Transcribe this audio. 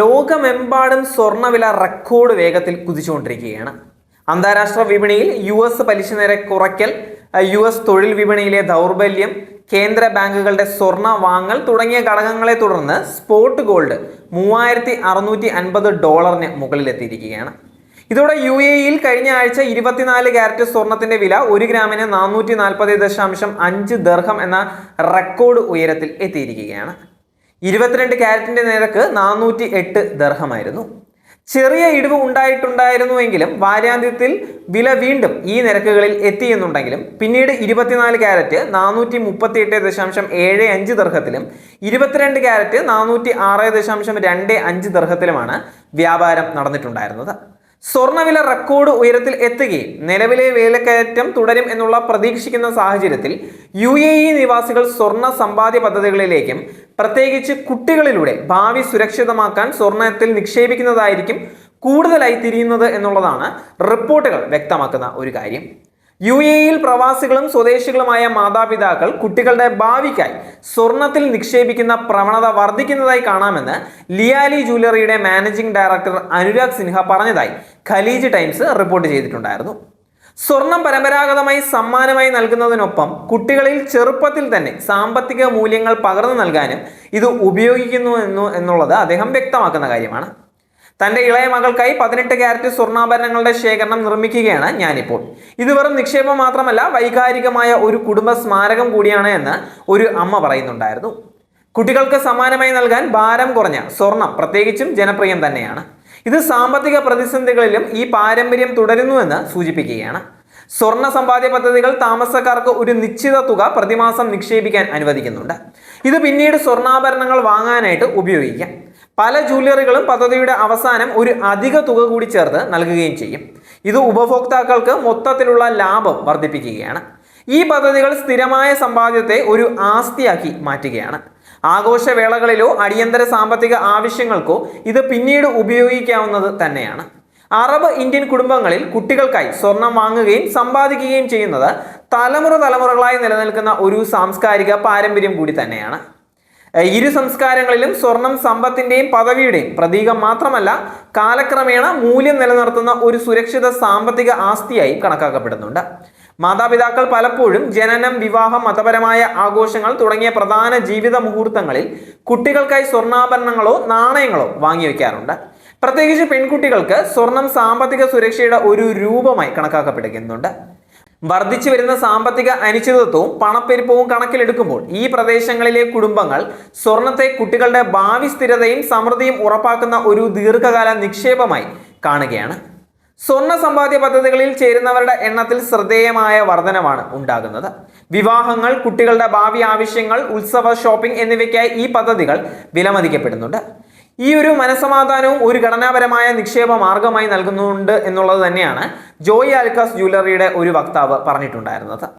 ലോകമെമ്പാടും സ്വർണവില റെക്കോർഡ് വേഗത്തിൽ കുതിച്ചുകൊണ്ടിരിക്കുകയാണ്. അന്താരാഷ്ട്ര വിപണിയിൽ യു എസ് പലിശ നിരക്ക് കുറയ്ക്കൽ യു എസ് തൊഴിൽ വിപണിയിലെ ദൗർബല്യം കേന്ദ്ര ബാങ്കുകളുടെ സ്വർണ വാങ്ങൽ തുടങ്ങിയ ഘടകങ്ങളെ തുടർന്ന് സ്പോട്ട് ഗോൾഡ് മൂവായിരത്തി അറുന്നൂറ്റി അൻപത് ഡോളറിന് മുകളിലെത്തിയിരിക്കുകയാണ്. ഇതോടെ യു എ ഇയിൽ കഴിഞ്ഞ ആഴ്ച ഇരുപത്തിനാല് ക്യാരറ്റ് സ്വർണത്തിന്റെ വില ഒരു ഗ്രാമിന് നാനൂറ്റി നാൽപ്പത് ദശാംശം അഞ്ച് ദർഹം എന്ന റെക്കോർഡ് ഉയരത്തിൽ എത്തിയിരിക്കുകയാണ്. ഇരുപത്തിരണ്ട് ക്യാരറ്റിന്റെ നിരക്ക് നാനൂറ്റി എട്ട് ദർഹമായിരുന്നു. ചെറിയ ഇടിവ് ഉണ്ടായിട്ടുണ്ടായിരുന്നുവെങ്കിലും വാരാന്ത്യത്തിൽ വില വീണ്ടും ഈ നിരക്കുകളിൽ എത്തിയെന്നുണ്ടെങ്കിലും പിന്നീട് ഇരുപത്തിനാല് ക്യാരറ്റ് നാനൂറ്റി മുപ്പത്തി എട്ട് ദശാംശം ഏഴ് അഞ്ച് ദർഹത്തിലും ഇരുപത്തിരണ്ട് ക്യാരറ്റ് നാനൂറ്റി ആറ് ദശാംശം രണ്ട് അഞ്ച് ദർഹത്തിലുമാണ് വ്യാപാരം നടന്നിട്ടുണ്ടായിരുന്നത്. സ്വർണവില റെക്കോർഡ് ഉയരത്തിൽ എത്തുകയും നിലവിലെ വിലക്കയറ്റം തുടരും എന്നുള്ള പ്രതീക്ഷിക്കുന്ന സാഹചര്യത്തിൽ യു എ ഇ നിവാസികൾ സ്വർണ സമ്പാദ്യ പദ്ധതികളിലേക്കും പ്രത്യേകിച്ച് കുട്ടികളിലൂടെ ഭാവി സുരക്ഷിതമാക്കാൻ സ്വർണത്തിൽ നിക്ഷേപിക്കുന്നതായിരിക്കും കൂടുതലായി തിരിയുന്നത് എന്നുള്ളതാണ് റിപ്പോർട്ടുകൾ വ്യക്തമാക്കുന്ന ഒരു കാര്യം. യു എ ഇയിൽ പ്രവാസികളും സ്വദേശികളുമായ മാതാപിതാക്കൾ കുട്ടികളുടെ ഭാവിക്കായി സ്വർണത്തിൽ നിക്ഷേപിക്കുന്ന പ്രവണത വർദ്ധിക്കുന്നതായി കാണാമെന്ന് ലിയാലി ജ്വല്ലറിയുടെ മാനേജിംഗ് ഡയറക്ടർ അനുരാഗ് സിൻഹ പറഞ്ഞതായി ഖലീജ് ടൈംസ് റിപ്പോർട്ട് ചെയ്തിട്ടുണ്ടായിരുന്നു. സ്വർണം പരമ്പരാഗതമായി സമ്മാനമായി നൽകുന്നതിനൊപ്പം കുട്ടികളിൽ ചെറുപ്പത്തിൽ തന്നെ സാമ്പത്തിക മൂല്യങ്ങൾ പകർന്നു നൽകാനും ഇത് ഉപയോഗിക്കുന്നു എന്നു എന്നുള്ളത് അദ്ദേഹം വ്യക്തമാക്കുന്ന കാര്യമാണ്. തന്റെ ഇളയ മകൾക്കായി പതിനെട്ട് ക്യാരറ്റ് സ്വർണാഭരണങ്ങളുടെ ശേഖരണം നിർമ്മിക്കുകയാണ് ഞാനിപ്പോൾ. ഇത് വെറും നിക്ഷേപം മാത്രമല്ല വൈകാരികമായ ഒരു കുടുംബ സ്മാരകം കൂടിയാണ് എന്ന് ഒരു അമ്മ പറയുന്നുണ്ടായിരുന്നു. കുട്ടികൾക്ക് സമ്മാനമായി നൽകാൻ ഭാരം കുറഞ്ഞ സ്വർണം പ്രത്യേകിച്ചും ജനപ്രിയം തന്നെയാണ്. ഇത് സാമ്പത്തിക പ്രതിസന്ധികളിലും ഈ പാരമ്പര്യം തുടരുന്നുവെന്ന് സൂചിപ്പിക്കുകയാണ്. സ്വർണ സമ്പാദ്യ പദ്ധതികൾ താമസക്കാർക്ക് ഒരു നിശ്ചിത തുക പ്രതിമാസം നിക്ഷേപിക്കാൻ അനുവദിക്കുന്നുണ്ട്. ഇത് പിന്നീട് സ്വർണാഭരണങ്ങൾ വാങ്ങാനായിട്ട് ഉപയോഗിക്കാം. പല ജൂവലറികളും പദ്ധതിയുടെ അവസാനം ഒരു അധിക തുക കൂടി ചേർത്ത് നൽകുകയും ചെയ്യും. ഇത് ഉപഭോക്താക്കൾക്ക് മൊത്തത്തിലുള്ള ലാഭം വർദ്ധിപ്പിക്കുകയാണ്. ഈ പദ്ധതികൾ സ്ഥിരമായ സമ്പാദ്യത്തെ ഒരു ആസ്തിയാക്കി മാറ്റുകയാണ്. ആഘോഷവേളകളിലോ അടിയന്തര സാമ്പത്തിക ആവശ്യങ്ങൾക്കോ ഇത് പിന്നീട് ഉപയോഗിക്കാവുന്നത് തന്നെയാണ്. അറബ് ഇന്ത്യൻ കുടുംബങ്ങളിൽ കുട്ടികൾക്കായി സ്വർണം വാങ്ങുകയും സമ്പാദിക്കുകയും ചെയ്യുന്നത് തലമുറ തലമുറകളായി നിലനിൽക്കുന്ന ഒരു സാംസ്കാരിക പാരമ്പര്യം കൂടി തന്നെയാണ്. ഇരു സംസ്കാരങ്ങളിലും സ്വർണം സമ്പത്തിന്റെയും പദവിയുടെയും പ്രതീകം മാത്രമല്ല കാലക്രമേണ മൂല്യം നിലനിർത്തുന്ന ഒരു സുരക്ഷിത സാമ്പത്തിക ആസ്തിയായി കണക്കാക്കപ്പെടുന്നുണ്ട്. മാതാപിതാക്കൾ പലപ്പോഴും ജനനം വിവാഹം മതപരമായ ആഘോഷങ്ങൾ തുടങ്ങിയ പ്രധാന ജീവിത മുഹൂർത്തങ്ങളിൽ കുട്ടികൾക്കായി സ്വർണാഭരണങ്ങളോ നാണയങ്ങളോ വാങ്ങിവെക്കാറുണ്ട് പ്രത്യേകിച്ച് പെൺകുട്ടികൾക്ക് സ്വർണം സാമ്പത്തിക സുരക്ഷയുടെ ഒരു രൂപമായി കണക്കാക്കപ്പെടുന്നുണ്ട്. വർദ്ധിച്ചു വരുന്ന സാമ്പത്തിക അനിശ്ചിതത്വവും പണപ്പെരുപ്പവും കണക്കിലെടുക്കുമ്പോൾ ഈ പ്രദേശങ്ങളിലെ കുടുംബങ്ങൾ സ്വർണത്തെ കുട്ടികളുടെ ഭാവി സ്ഥിരതയും സമൃദ്ധിയും ഉറപ്പാക്കുന്ന ഒരു ദീർഘകാല നിക്ഷേപമായി കാണുകയാണ്. സ്വർണ സമ്പാദ്യ പദ്ധതികളിൽ ചേരുന്നവരുടെ എണ്ണത്തിൽ ശ്രദ്ധേയമായ വർധനമാണ് ഉണ്ടാകുന്നത്. വിവാഹങ്ങൾ കുട്ടികളുടെ ഭാവി ആവശ്യങ്ങൾ ഉത്സവ ഷോപ്പിംഗ് എന്നിവയ്ക്കായി ഈ പദ്ധതികൾ വിലമതിക്കപ്പെടുന്നുണ്ട്. ഈ ഒരു മനസമാധാനവും ഒരു ഘടനാപരമായ നിക്ഷേപ മാർഗമായി നൽകുന്നുണ്ട് എന്നുള്ളത് തന്നെയാണ് ജോയി ആൽക്കാസ് ജ്വല്ലറിയുടെ ഒരു വക്താവ് പറഞ്ഞിട്ടുണ്ടായിരുന്നത്.